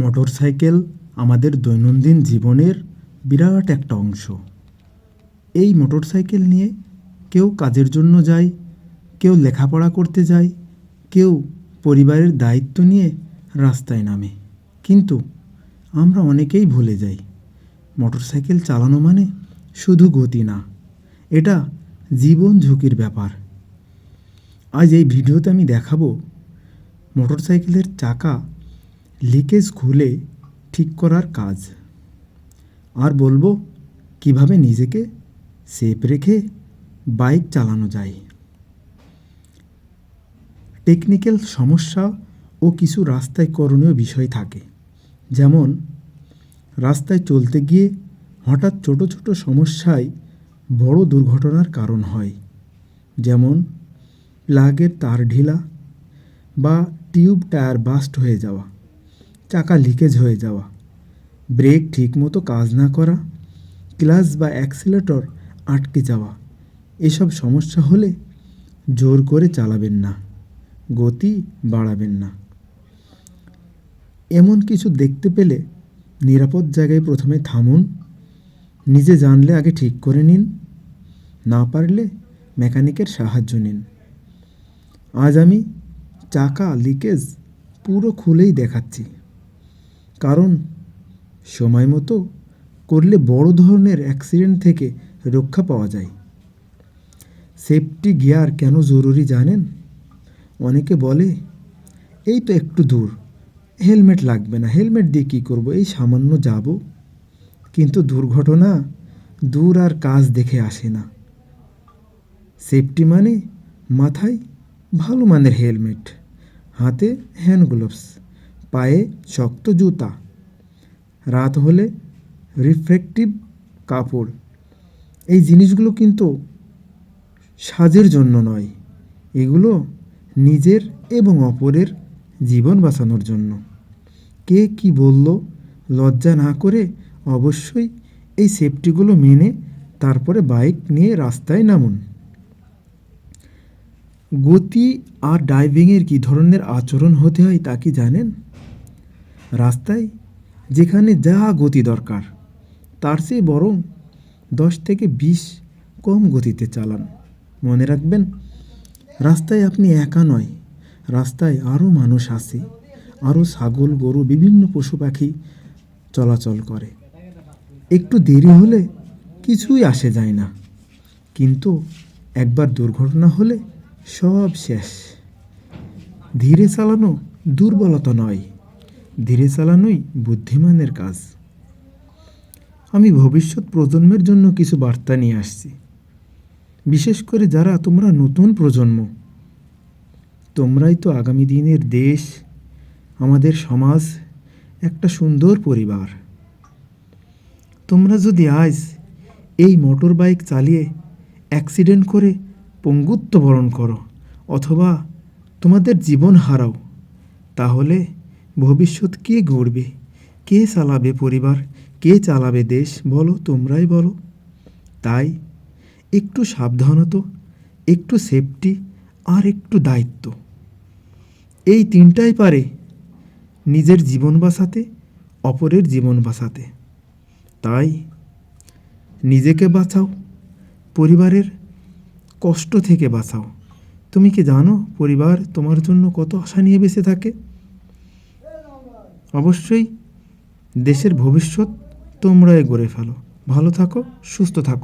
Motorcycle আমাদের দৈনন্দিন জীবনের বিরাট একটা অংশ। এই মোটর সাইকেল নিয়ে কেউ কাজের জন্য যায়, কেউ লেখাপড়া করতে যায়, কেউ পরিবারের দায়িত্ব নিয়ে রাস্তায় নামে। কিন্তু আমরা অনেকেই ভুলে যাই মোটর সাইকেল চালানো মানে শুধু গতি না, এটা জীবন ঝুঁকির ব্যাপার। আজ এই ভিডিওতে আমি দেখাবো মোটরসাইকেলের চাকা লিকেজ খুলে ঠিক করার কাজ। আর বলব কীভাবে নিজেকে সেফ রেখে বাইক চালানো যায়। টেকনিক্যাল সমস্যা ও কিছু রাস্তায় করণীয় বিষয় থাকে। যেমন, রাস্তায় চলতে গিয়ে হঠাৎ ছোট ছোট সমস্যায় বড় দুর্ঘটনার কারণ হয়। যেমন প্লাগের তার ঢিলা বা টিউব টায়ার বাস্ট হয়ে যাওয়া। চাকা লিকেজ হয়ে যাওয়া। ব্রেক ঠিকমতো কাজ না করা ক্লাস বা অ্যাক্সিলেটর আটকে যাওয়া। এসব সমস্যা হলে জোর করে চালাবেন না, গতি বাড়াবেন না। এমন কিছু দেখতে পেলে নিরাপদ জায়গায় প্রথমে থামুন, নিজে জানলে আগে ঠিক করে নিন, না পারলে মেকানিকের সাহায্য নিন। আজ আমি চাকা লিকেজ পুরো খুলেই দেখাচ্ছি। কারণ সময় মতো করলে বড় ধরনের অ্যাক্সিডেন্ট থেকে রক্ষা পাওয়া যায়। সেফটি গিয়ার কেন জরুরি জানেন? অনেকে বলে, এই তো একটু দূর, হেলমেট লাগবে না, হেলমেট দিয়ে কী করব? এই সামান্য যাব। কিন্তু দুর্ঘটনা দূর আর কাজ দেখে আসে না। সেফটি মানে মাথায় ভালো মানের হেলমেট, হাতে হ্যান্ড গ্লোভস পায়ে শক্ত জুতা। রাত হলে রিফ্লেকটিভ কাপড়। এই জিনিসগুলো কিন্তু সাজের জন্য নয়। এগুলো নিজের এবং অপরের জীবন বাঁচানোর জন্য। কে কি বলল লজ্জা না করে অবশ্যই এই সেফটিগুলো মেনে তারপরে বাইক নিয়ে রাস্তায় নামুন। গতি আর ড্রাইভিংয়ের কী ধরনের আচরণ হতে হয় তা কি জানেন? রাস্তায় যেখানে যা গতি দরকার, তার চেয়ে বরং দশ থেকে বিশ কম গতিতে চালান। মনে রাখবেন, রাস্তায় আপনি একা নয়, রাস্তায় আরও মানুষ আসে আরও ছাগল, গরু, বিভিন্ন পশু পাখি চলাচল করে। একটু দেরি হলে কিছুই আসে যায় না। কিন্তু একবার দুর্ঘটনা হলে সব শেষ। ধীরে চালানো দুর্বলতা নয়। ধীরে চালানোই বুদ্ধিমানের কাজ। আমি ভবিষ্যৎ প্রজন্মের জন্য কিছু বার্তা নিয়ে আসছি। বিশেষ করে যারা তোমরা নতুন প্রজন্ম, তোমরাই তো আগামী দিনের দেশ, আমাদের সমাজ, একটা সুন্দর পরিবার। তোমরা যদি আজ এই মোটর বাইক চালিয়ে অ্যাক্সিডেন্ট করে পঙ্গুত্ব বরণ করো, অথবা তোমাদের জীবন হারাও, তাহলে ভবিষ্যৎ কে গড়বে? কে চালাবে পরিবার? কে চালাবে দেশ? বলো, তোমরাই বলো। তাই একটু সাবধানতা, একটু সেফটি আর একটু দায়িত্ব। এই তিনটাই পারে নিজের জীবন বাঁচাতে, অপরের জীবন বাঁচাতে। তাই নিজেকে বাঁচাও, পরিবারের কষ্ট থেকে বাঁচাও। তুমি কি জানো, পরিবার তোমার জন্য কত আশা নিয়ে বেঁচে থাকে? অবশ্যই দেশের ভবিষ্যৎ তোমরাই গড়ে ফেলো। ভালো থাকো সুস্থ থাকো।